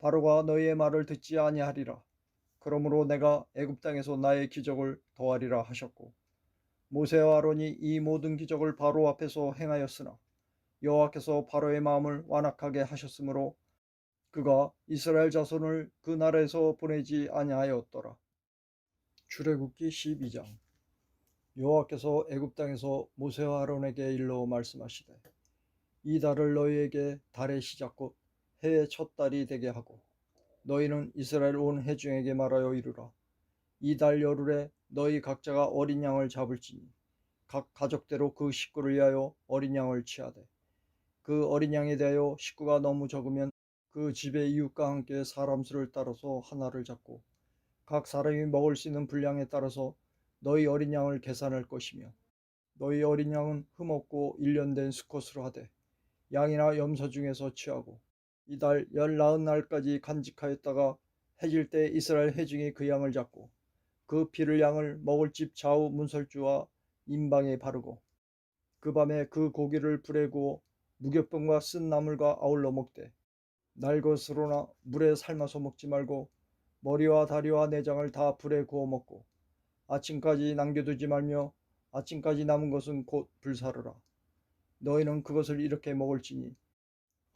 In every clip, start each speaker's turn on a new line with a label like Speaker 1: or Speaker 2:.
Speaker 1: 바로가 너희의 말을 듣지 아니하리라. 그러므로 내가 애굽 땅에서 나의 기적을 더하리라 하셨고 모세와 아론이 이 모든 기적을 바로 앞에서 행하였으나 여호와께서 바로의 마음을 완악하게 하셨으므로 그가 이스라엘 자손을 그 나라에서 보내지 아니하였더라. 출애굽기 12장 여호와께서 애굽 땅에서 모세와 아론에게 일러 말씀하시되 이 달을 너희에게 달의 시작 곧 해의 첫 달이 되게 하고 너희는 이스라엘 온 회중에게 말하여 이르라. 이달 열흘에 너희 각자가 어린 양을 잡을지니 각 가족대로 그 식구를 위하여 어린 양을 취하되 그 어린 양에 대하여 식구가 너무 적으면 그 집의 이웃과 함께 사람 수를 따라서 하나를 잡고 각 사람이 먹을 수 있는 분량에 따라서 너희 어린 양을 계산할 것이며 너희 어린 양은 흠없고 일련된 수컷으로 하되 양이나 염소 중에서 취하고 이달 열나흔 날까지 간직하였다가 해질 때 이스라엘 회중이 그 양을 잡고 그 피를 양을 먹을 집 좌우 문설주와 임방에 바르고 그 밤에 그 고기를 불에 구워 무교병과 쓴 나물과 아울러 먹되 날 것으로나 물에 삶아서 먹지 말고 머리와 다리와 내장을 다 불에 구워 먹고 아침까지 남겨두지 말며 아침까지 남은 것은 곧 불사르라. 너희는 그것을 이렇게 먹을지니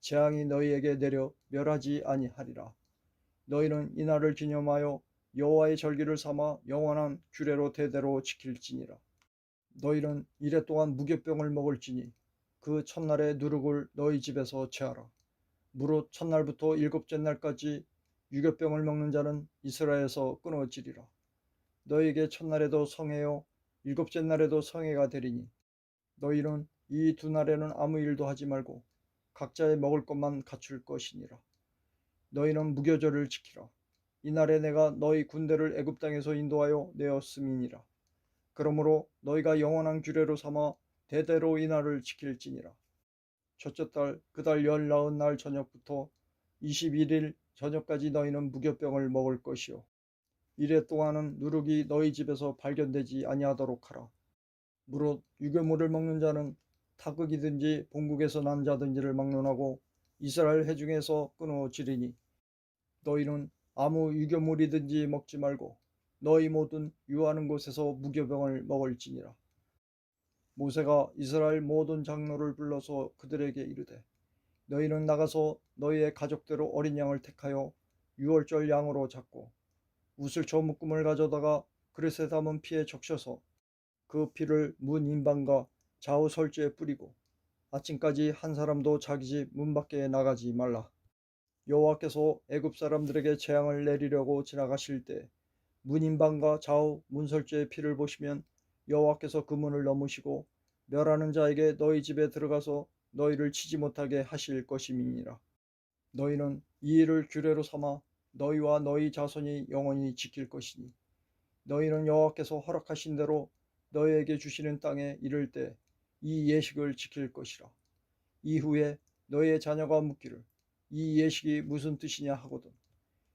Speaker 1: 재앙이 너희에게 내려 멸하지 아니하리라. 너희는 이날을 기념하여 여호와의 절기를 삼아 영원한 규례로 대대로 지킬지니라. 너희는 이래 동안 무교병을 먹을지니 그 첫날에 누룩을 너희 집에서 채하라. 무릇 첫날부터 일곱째 날까지 유교병을 먹는 자는 이스라엘에서 끊어지리라. 너희에게 첫날에도 성해요 일곱째 날에도 성해가 되리니 너희는 이 두 날에는 아무 일도 하지 말고 각자의 먹을 것만 갖출 것이니라. 너희는 무교절을 지키라. 이날에 내가 너희 군대를 애굽 땅에서 인도하여 내었음이니라. 그러므로 너희가 영원한 규례로 삼아 대대로 이날을 지킬지니라. 첫째 달 그달 열나흔 날 저녁부터 21일 저녁까지 너희는 무교병을 먹을 것이요. 이래 동안은 누룩이 너희 집에서 발견되지 아니하도록 하라. 무릇 유교물을 먹는 자는 타국이든지 본국에서 난 자든지를 막론하고 이스라엘 회중에서 끊어지리니 너희는 아무 유교물이든지 먹지 말고 너희 모든 유하는 곳에서 무교병을 먹을지니라. 모세가 이스라엘 모든 장로를 불러서 그들에게 이르되 너희는 나가서 너희의 가족대로 어린 양을 택하여 유월절 양으로 잡고 우슬초 묶음을 가져다가 그릇에 담은 피에 적셔서 그 피를 문 인방과 좌우 설주에 뿌리고 아침까지 한 사람도 자기 집 문 밖에 나가지 말라. 여호와께서 애굽 사람들에게 재앙을 내리려고 지나가실 때 문인방과 좌우 문설주의 피를 보시면 여호와께서 그 문을 넘으시고 멸하는 자에게 너희 집에 들어가서 너희를 치지 못하게 하실 것임이니라. 너희는 이 일을 규례로 삼아 너희와 너희 자손이 영원히 지킬 것이니 너희는 여호와께서 허락하신 대로 너희에게 주시는 땅에 이를 때 이 예식을 지킬 것이라. 이후에 너희의 자녀가 묻기를 이 예식이 무슨 뜻이냐 하거든.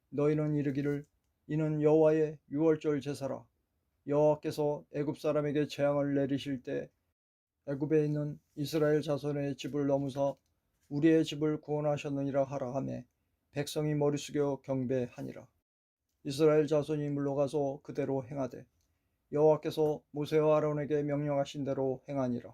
Speaker 1: 너희는 이르기를 이는 여호와의 유월절 제사라. 여호와께서 애굽 사람에게 재앙을 내리실 때 애굽에 있는 이스라엘 자손의 집을 넘으사 우리의 집을 구원하셨느니라 하라 하매 백성이 머리 숙여 경배하니라. 이스라엘 자손이 물러가서 그대로 행하되 여호와께서 모세와 아론에게 명령하신 대로 행하니라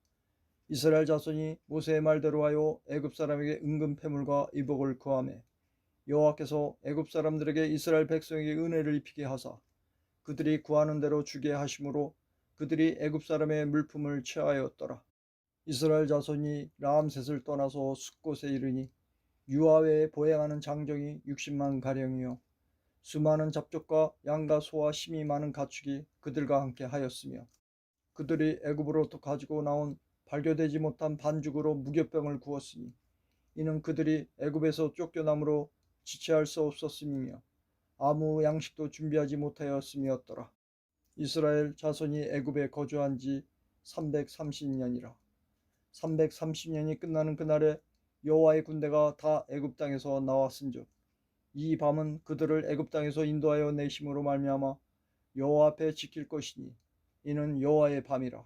Speaker 1: 이스라엘 자손이 모세의 말대로 하여 애굽 사람에게 은금 패물과 이복을 구하매 여호와께서 애굽 사람들에게 이스라엘 백성에게 은혜를 입히게 하사 그들이 구하는 대로 주게 하심으로 그들이 애굽 사람의 물품을 취하였더라. 이스라엘 자손이 라암셋을 떠나서 숫곳에 이르니 유아외에 보행하는 장정이 60만 가량이요 수많은 잡족과 양과 소와 힘이 많은 가축이 그들과 함께 하였으며 그들이 애굽으로부터 가지고 나온 발교되지 못한 반죽으로 무교병을 구웠으니 이는 그들이 애굽에서 쫓겨남으로 지체할 수 없었음이며 아무 양식도 준비하지 못하였음이었더라. 이스라엘 자손이 애굽에 거주한 지 330년이라. 330년이 끝나는 그날에 여호와의 군대가 다 애굽 땅에서 나왔은즉 이 밤은 그들을 애굽 땅에서 인도하여 내심으로 말미암아 여호와 앞에 지킬 것이니 이는 여호와의 밤이라.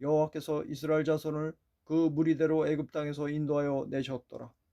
Speaker 1: 여호와께서 이스라엘 자손을 그 무리대로 애굽 땅에서 인도하여 내셨더라.